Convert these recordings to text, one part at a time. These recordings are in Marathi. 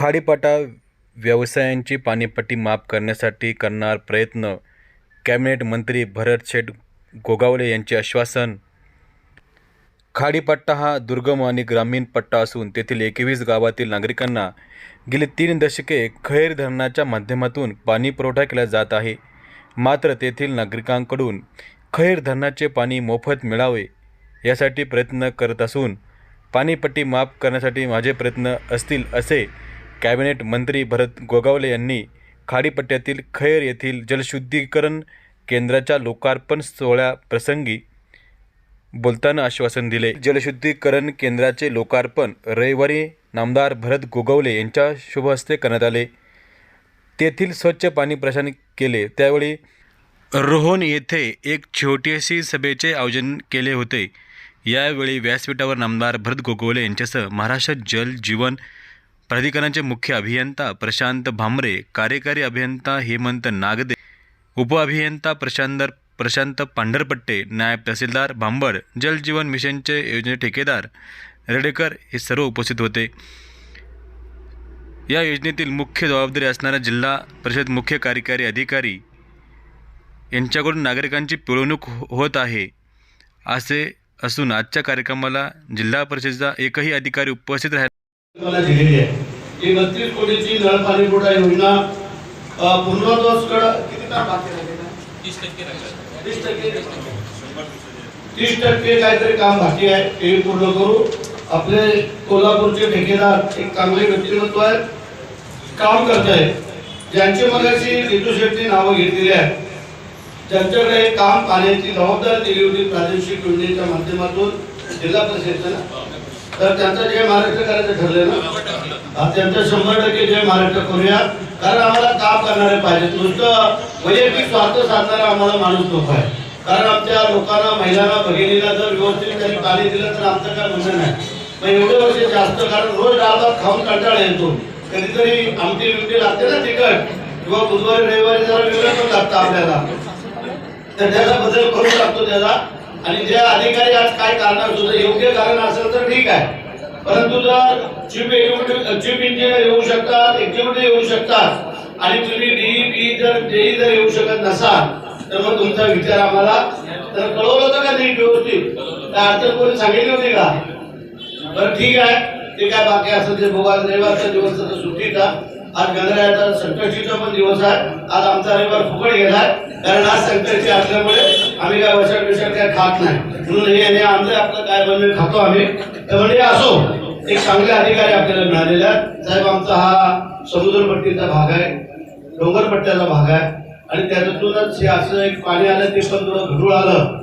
खाडीपाटा व्यवसायांची पाणीपट्टी माफ करण्यासाठी करणार प्रयत्न कॅबिनेट मंत्री भरत शेठ गोगावले यांचे आश्वासन. खाडीपट्टा हा दुर्गम आणि ग्रामीण पट्टा असून तेथील एकवीस गावातील नागरिकांना गेली तीन दशके खैर धरणाच्या माध्यमातून पाणी पुरवठा केला जात आहे. मात्र तेथील नागरिकांकडून खैर धरणाचे पाणी मोफत मिळावे यासाठी प्रयत्न करत असून पाणीपट्टी माफ करण्यासाठी माझे प्रयत्न असतील असे कॅबिनेट मंत्री भरत गोगावले यांनी खाडीपट्ट्यातील खैर येथील जलशुद्धीकरण केंद्राच्या लोकार्पण सोहळ्याप्रसंगी बोलताना आश्वासन दिले. जलशुद्धीकरण केंद्राचे लोकार्पण रविवारी नामदार भरत गोगवले यांच्या शुभहस्ते करण्यात आले. तेथील स्वच्छ पाणी प्रशासन केले. त्यावेळी रोहन येथे एक छोटीशी सभेचे आयोजन केले होते. यावेळी व्यासपीठावर नामदार भरत गोगवले यांच्यासह महाराष्ट्र जल जीवन प्राधिकरणाचे मुख्य अभियंता प्रशांत भामरे कार्यकारी अभियंता हेमंत नागदे उपअभियंता प्रशांत प्रशांत पांढरपट्टे नायब तहसीलदार भांबड जल जीवन मिशनचे योजने ठेकेदार रेडेकर हे सर्व उपस्थित होते. या योजनेतील मुख्य जबाबदारी असणारा जिल्हा परिषद मुख्य कार्यकारी अधिकारी यांच्याकडून नागरिकांची पिळवणूक हो-, होत आहे. असे असून आजच्या कार्यक्रमाला जिल्हा परिषदेचा एकही अधिकारी उपस्थित राहिला मला दिलेली आहे. ही बत्तीस कोटीची नळ पाणी पुरवठा योजना अ, पूर्णत्वास किती काम बाकी? तीस टक्के तीस टक्के? काहीतरी काम बाकी आहे. ते पूर्ण करू. आपले कोल्हापूरचे ठेकेदार एक चांगले व्यक्तिमत्व आहे काम करत आहे ज्यांची मगाशी रितू शेट्टी नावं घेतलेली आहेत. ज्यांच्याकडे काम पाण्याची जबाबदारी दिली होती प्रादेशिक योजनेच्या माध्यमातून जिल्हा परिषदेचं ना तर त्यांचं जय महाराष्ट्र करायचं ठरले ना त्यांचं शंभर टक्के जय महाराष्ट्र करूया कारण आम्हाला काम करणारे पाहिजे नुसतं वैयक्तिक स्वार्थ साधणारा आम्हाला माणूस नको आहे कारण आमच्या लोकांना महिलांना भगिनीला जर व्यवस्थित त्यांनी पाणी दिलं तर आमचं काय म्हणणं नाही. मग एवढे वर्ष जास्त कारण रोज डाळ भात खाऊन कंटाळा येतो. कधीतरी आमटी बिमटी लागते ना तिखट किंवा बुधवारी रविवारी जरा वेगळं पण लागतं आपल्याला. तर त्याचा बदल करू लागतो त्याला. आणि जे अधिकारी आज काय कारण सुद्धा योग्य कारण असेल तर ठीक आहे. परंतु जर चीफ एक्झिक्युटिव्ह चीफ इंजिनियर येऊ शकतात एक्झिक्युटिव्ह येऊ शकतात आणि तुम्ही डीईपी जर जेई जर येऊ शकत नसाल तर मग तुमचा विचार आम्हाला तर कळवलं होतं का नीट व्यवस्थित? त्या अडचण कोणी सांगितली होती का? बरं ठीक आहे. ते काय बाकी असं ते भोगा रविवारच्या दिवस तर सुट्टीचा आज गणरायाचा संकष्टीचा पण दिवस आहे. आज आमचा रविवार फुकट गेलाय. कारण आज संकष्टी असल्यामुळे आम्ही काय वसट विषट काय खात नाही. म्हणून हे आमचं आपलं काय बनवे खातो आम्ही. तर म्हणजे असो एक चांगले अधिकारी आपल्याला मिळालेले आहेत. साहेब आमचा हा समुद्रपट्टीचा भाग आहे. डोंगरपट्ट्याचा भाग आहे. आणि त्याच्यातूनच हे असं एक पाणी आलं ते पण थोडं घडूळ आलं.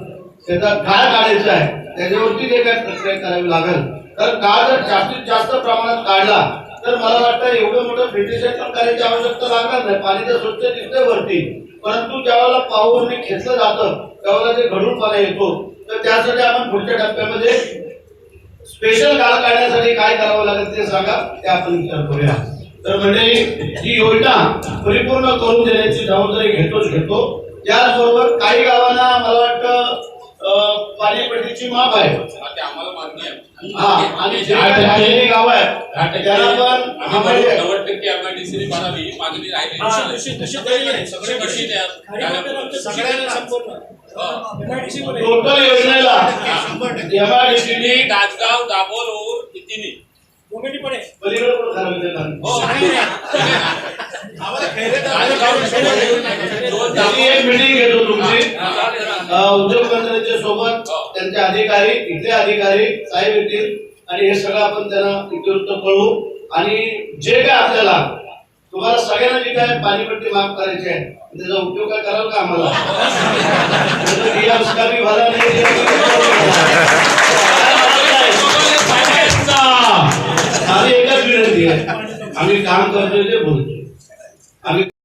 त्याचा काळ काढायचा आहे. त्याच्यावरती जे काय प्रक्रिया करावी लागेल. तर काळ जर जास्तीत जास्त प्रमाणात काढला तर मला वाटतं एवढं मोठं फिल्ट्रेशन करायची आवश्यकता लागणार नाही. पाणी तर स्वच्छ दिसते वरती. परंतु ज्यावेळेला पाऊस खेचलं जातं त्यावेळेला ते घडून पाणी येतो. तर त्यासाठी आपण पुढच्या टप्प्यामध्ये स्पेशल काळ काढण्यासाठी काय करावं लागेल ते सांगा. ते आपण विचार करूया. तर म्हणजे ही योजना परिपूर्ण करून देण्याची जबाबदारी घेतोच घेतो. त्याचबरोबर काही गावांना मला वाटतं पाणीपट्टीची माफ आहे. आम्हाला मान्य आहे. हा आणि जे काही राहिलेली गाव आहेत त्याला पण आम्ही नव्वद टक्के एमआयडीसी भरावी मागणी राहिली. सगळे टोटल योजनेला एमआयडीसीने दाभोल कितीने पण ठरवलं देणार. घेतो तुमची उद्योगमंत्र्यांच्या सोबत त्यांचे अधिकारी इथले अधिकारी साहेब येतील. आणि हे सगळं आपण त्यांना उपयुक्त कळू आणि जे काय आपल्याला तुम्हाला सगळ्यांना जे काय पाणीपट्टी माफ करायची आहे त्याचा उपयोग काय कराल का आम्हाला? नाही आम्ही एकच विनंती आहे. आम्ही काम करतोय ते बोलतो I